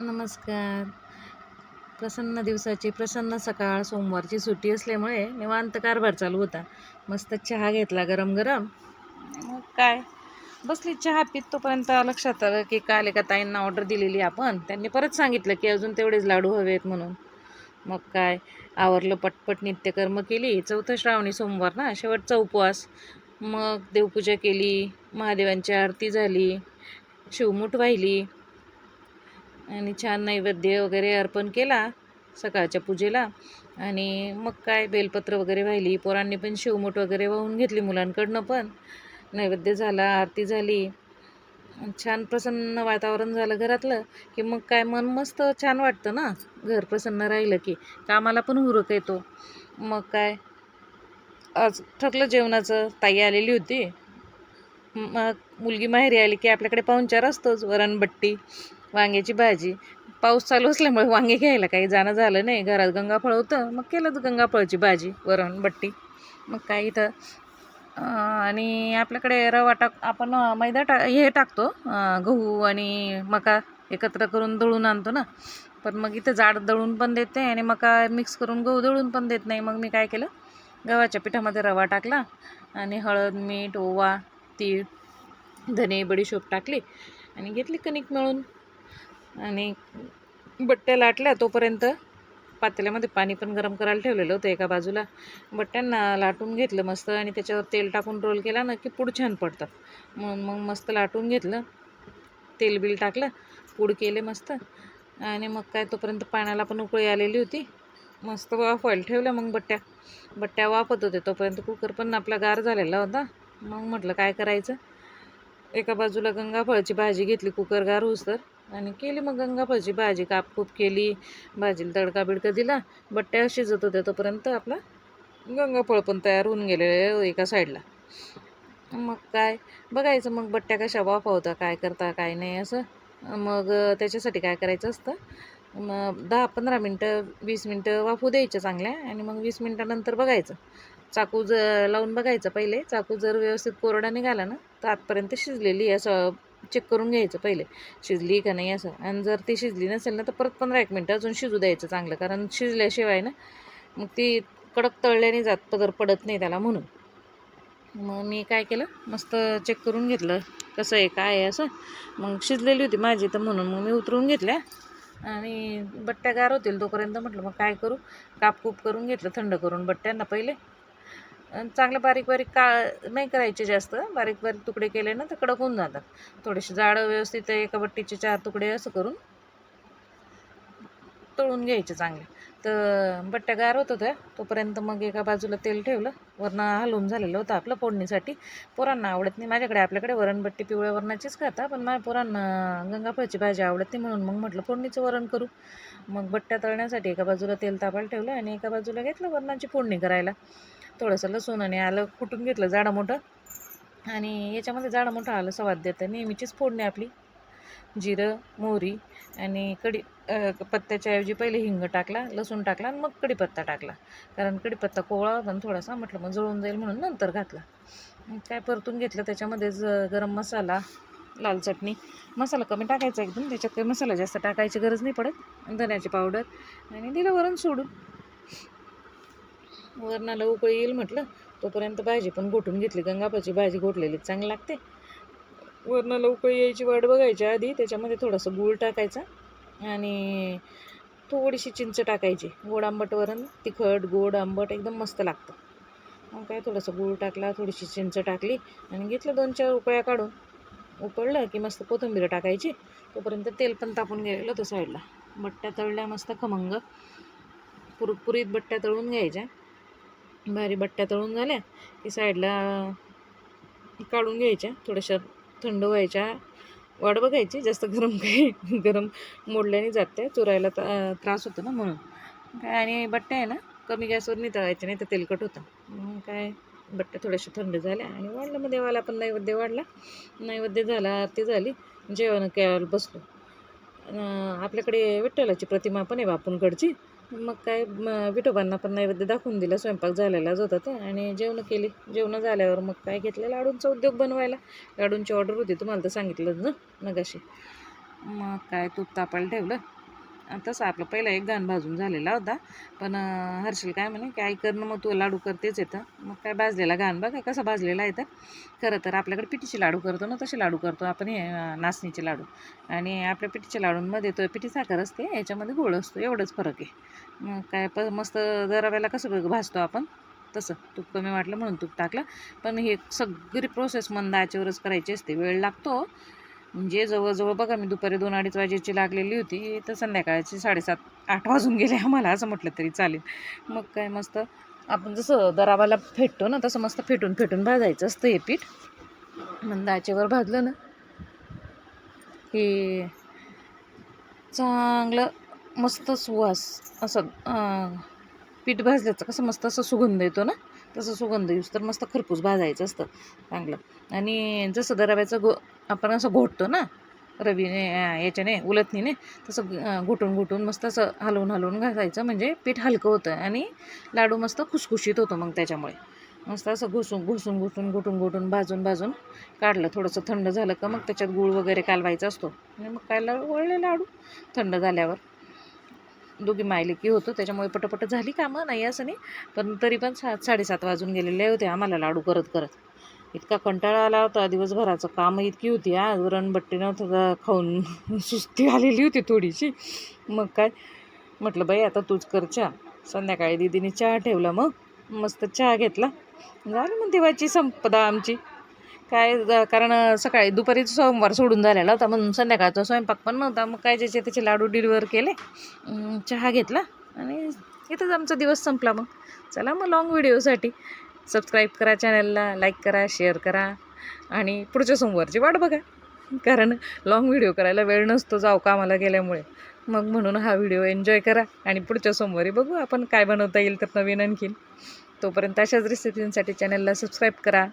नमस्कार. प्रसन्न दिवसाची प्रसन्न सकाळ सोमवारची सुट्टी असल्यामुळे निवांत कारभार चालू होता. मस्त चहा घेतला गरम गरम. मग काय? बसली चहा पित तोपर्यंत लक्षात आलं की काल एका ताईंना ऑर्डर दिलेली आपण. त्यांनी परत सांगितलं की अजून तेवढेच लाडू हवेत म्हणून. मग काय? आवरलं पटपट नित्यकर्म केली. चौथं श्रावणी सोमवार ना शेवटचा उपवास. मग देवपूजा केली महादेवांची आरती झाली शिवमूठ वाहिली. आणि छान नैवेद्य वगैरे अर्पण केला सकाळच्या पूजेला. आणि मग काय बेलपत्र वगैरे वाहिली. पोरांनी पण शिवमूठ वगैरे वाहून घेतली मुलांकडनं पण. नैवेद्य झाला आरती झाली. छान प्रसन्न वातावरण झालं घरातलं की मग काय मन मस्त छान वाटतं ना? घर प्रसन्न राहिलं की. कामाला पण हुरक येतो. मग काय? आज ठरलं जेवणाचं. ताई आलेली होती. मग मुलगी माहेरी आली की आपल्याकडे पाहुणचार असतोच वरणबट्टी वांग्याची भाजी. पाऊस चालू असल्यामुळे वांगे घ्यायला काही जाणं झालं नाही. घरात गंगाफळ होतं मग केलंच गंगाफळची भाजी वरण बट्टी मग काय इथं आणि आपल्याकडे रवा टाक आपण मैदा टा हे टाकतो गहू आणि मका एकत्र करून दळून आणतो ना. पण मग इथं जाड दळून पण देत नाही आणि मका मिक्स करून गहू दळून पण देत नाही. मग मी काय केलं गव्हाच्या पिठामध्ये रवा टाकला आणि हळद मीठ ओवा तीळ धने बडीशोप टाकली आणि घेतली कणिक मिळून. आणि बट्ट्या लाटल्या. तोपर्यंत पातेल्यामध्ये पाणी पण गरम करायला ठेवलेलं होतं एका बाजूला. बट्ट्यांना लाटून घेतलं मस्त आणि त्याच्यावर तेल टाकून रोल केला ना की पूड छान पडतात म्हणून मग मस्त लाटून घेतलं. तेल बिल टाकलं पूड केले मस्त. आणि मग काय तोपर्यंत पाण्याला पण उकळी आलेली होती. मस्त वाफ व्हायला ठेवल्या मग बट्ट्या. बट्ट्या वाफत होते. तोपर्यंत कुकर पण आपला गार झालेला होता. मग म्हटलं काय करायचं? एका बाजूला गंगाफळची भाजी घेतली कुकर गार तर. आणि केली मग गंगाफळची भाजी. कापकूप केली भाजीला तडका बिडका दिला. बट्ट्या शिजत होत्या तोपर्यंत आपला गंगाफळ पण तयार होऊन गेले एका साईडला. मग काय? बघायचं मग बट्ट्या कशा वाफवता काय करता काय नाही असं. मग त्याच्यासाठी काय करायचं असतं? मग दहा पंधरा मिनटं वीस मिनटं वाफू द्यायच्या चांगल्या. आणि मग वीस मिनटानंतर बघायचं. चाकू ज लावून बघायचं पहिले. चाकू जर व्यवस्थित कोरडा निघाला ना तर आतपर्यंत शिजलेली असं चेक करून घ्यायचं पहिले. शिजली का नाही असं. आणि जर ती शिजली नसेल ना तर परत पंधरा एक मिनटं अजून शिजू द्यायचं चांगलं. कारण शिजल्याशिवाय ना मग ती कडक तळल्याने जात पदर पडत नाही त्याला म्हणून. मग मी काय केलं? मस्त चेक करून घेतलं. कसं आहे काय आहे असं. मग शिजलेली होती माझी तर म्हणून मग मी उतरून घेतल्या. आणि बट्ट्या गार होतील तोपर्यंत म्हटलं मग काय करू? कापकूप करून घेतलं थंड करून बट्ट्यांना पहिले. चांगलं बारीक बारीक का नाही करायचे जास्त. बारीक बारीक तुकडे केले ना तर कडक होऊन जातात. थोडेसे जाडं व्यवस्थित एका बट्टीचे चार तुकडे असं करून तळून घ्यायचे चांगले. तर बट्ट्या गार होत होत्या. तोपर्यंत मग एका बाजूला तेल ठेवलं. वरणं हलवून झालेलं होतं आपलं फोडणीसाठी. पोरांना आवडत नाही. माझ्याकडे आपल्याकडे वरणबट्टी पिवळ्या वरणाचीच खाता पण माझ्या पोरांना गंगाफळची भाजी आवडत नाही म्हणून मग म्हटलं फोडणीचं वरण करू. मग बट्ट्या तळण्यासाठी एका बाजूला तेल तापायला ठेवलं आणि एका बाजूला घेतलं वरणाची फोडणी करायला. थोडंसं लसूण आणि आलं कुटून घेतलं जाडं मोठं. आणि याच्यामध्ये जाडं मोठं आलं स्वाद देतं. नेहमीचीच फोडणी आपली. जिरं मोहरी आणि कढी पत्त्याच्या ऐवजी पहिले हिंग टाकला लसूण टाकला आणि मग कढीपत्ता टाकला. कारण कढीपत्ता कोवळा होता आणि थोडासा म्हटलं मग जळून जाईल म्हणून नंतर घातला. काय परतून घेतलं त्याच्यामध्ये ज गरम मसाला लाल चटणी. मसाला कमी टाकायचा एकदम. त्याच्यात काही मसाला जास्त टाकायची गरज नाही पडत. धण्याची पावडर. आणि दिलं वरण सोडून. वरणाला उकळी येईल म्हटलं तोपर्यंत भाजी पण घोटून घेतली. गंगापाची भाजी घोटलेली चांगली लागते. वरणाला उकळी यायची वाट बघायची आधी त्याच्यामध्ये थोडंसं गूळ टाकायचा आणि थोडीशी चिंच टाकायची. गोड आंबट वरण तिखट गोड आंबट एकदम मस्त लागतं. मग काय थोडंसं गूळ टाकला थोडीशी चिंच टाकली आणि घेतलं दोन चार उकळ्या काढून. उकळलं की मस्त कोथिंबीर टाकायची. तोपर्यंत तेल पण तापून गेलेलं होतं साईडला. बट्ट्या तळल्या मस्त खमंग. पुरपुरीत बट्ट्या तळून घ्यायच्या. भारी बट्ट्या तळून झाल्या. की साईडला काढून घ्यायच्या. थोड्याशा थंड व्हायच्या. वाट बघायची. जास्त गरम काही गरम मोडल्याने जाते चुरायला त्रास होतो ना म्हणून. काय आणि बट्ट्या आहे ना कमी गॅसवर नाही तळायच्या नाही तर तेलकट होतं. मग काय बट्ट्या थोड्याशा थंड झाल्या आणि वाढलं. मग देवाला पण नैवेद्य वाढला. नैवेद्य झाला आरती झाली. जेवण केळायला बसलो. आपल्याकडे विठ्ठलाची प्रतिमा पण आहे बापूंकडची. मग काय विठोबांना पण नैवेद्य दाखवून दिला स्वयंपाक झालेलाच होता ते. आणि जेवणं केली. जेवणं झाल्यावर मग काय घेतलं? लाडूंचा उद्योग बनवायला. लाडूंची ऑर्डर होती तुम्हाला तर सांगितलंच ना नगाशी मग काय तूप तापायला ठेवलं. तसं आपलं पहिला एक घाण भाजून झालेला होता. पण हर्षल काय म्हणे की आई करणं मग तू लाडू करतेच येतं मग काय भाजलेला गाण बघा कसा भाजलेला आहे तर. खरं तर आपल्याकडे पिठीचे लाडू करतो ना तसे लाडू करतो आपण हे नाचणीचे लाडू. आणि आपल्या पिठीच्या लाडूंमध्ये तो पिठी साखर असते याच्यामध्ये गोळ असतो एवढंच फरक आहे. मग काय प मस्त जराव्याला कसं भाजतो आपण तसं. तूप कमी वाटलं म्हणून तूप टाकलं. पण हे सगळी प्रोसेस मंद आचेवरच करायची असते वेळ लागतो. म्हणजे जवळजवळ बघा मी दुपारी दोन अडीच वाजेची लागलेली होती तर संध्याकाळची साडेसात आठ वाजून गेले आम्हाला असं म्हटलं तरी चालेल. मग काय मस्त आपण जसं दरावाला फेटतो ना तसं मस्त फेटून फेटून भाजायचं असतं हे पीठ. मग आचेवर भाजलं ना हे चांगलं मस्त सुवास असं पीठ भाजल्याचं कसं मस्त असं सुगंध येतो ना. तसं सुगंध यूज तर मस्त खरपूस भाजायचं असतं चांगलं. आणि जसं दराव्याचं गो आपण असं घोटतो ना रवीने याच्याने उलथणीने तसं घुटून घुटून मस्त असं हलवून हलवून घासायचं म्हणजे पीठ हलकं होतं आणि लाडू मस्त खुसखुशीत होतो मग त्याच्यामुळे. मस्त असं घुसून घुसून घुसून घुटून घुटून भाजून भाजून काढलं. थोडंसं थंड झालं का मग त्याच्यात गूळ वगैरे कालवायचा असतो. आणि मग काय लाडू वळले लाडू थंड झाल्यावर. दोघी मायलेकी होतो त्याच्यामुळे पटपट झाली कामं नाही असं नाही. पण तरी पण सात साडेसात वाजून गेलेले होते आम्हाला लाडू करत करत. इतका कंटाळा आला होता दिवसभराचं काम इतकी होती आज रणबट्टी थोडं खाऊन सुस्ती आलेली होती थोडीशी. मग काय? म्हटलं बाई आता तूच कर चहा. संध्याकाळी दिदीने चहा ठेवला मग मस्त चहा घेतला. झाली मग देवाची संपदा आमची. काय कारण सकाळी दुपारी सोमवार सोडून झालेला होता म्हणून संध्याकाळचा स्वयंपाक पण नव्हता. मग काय ज्याचे त्याचे लाडू डिलिव्हर केले चहा घेतला आणि इथंच आमचा दिवस संपला मग. चला मग लॉंग व्हिडिओसाठी सबस्क्राईब करा चॅनलला लाईक करा शेअर करा आणि पुढच्या सोमवारची वाट बघा. कारण लॉंग व्हिडिओ करायला वेळ नसतो जाऊ कामाला गेल्यामुळे. मग म्हणून हा व्हिडिओ एन्जॉय करा आणि पुढच्या सोमवारी बघू आपण काय बनवता येईल तर नवीन आणखीन. तोपर्यंत अशाच रेसिपींसाठी चॅनलला सबस्क्राईब करा.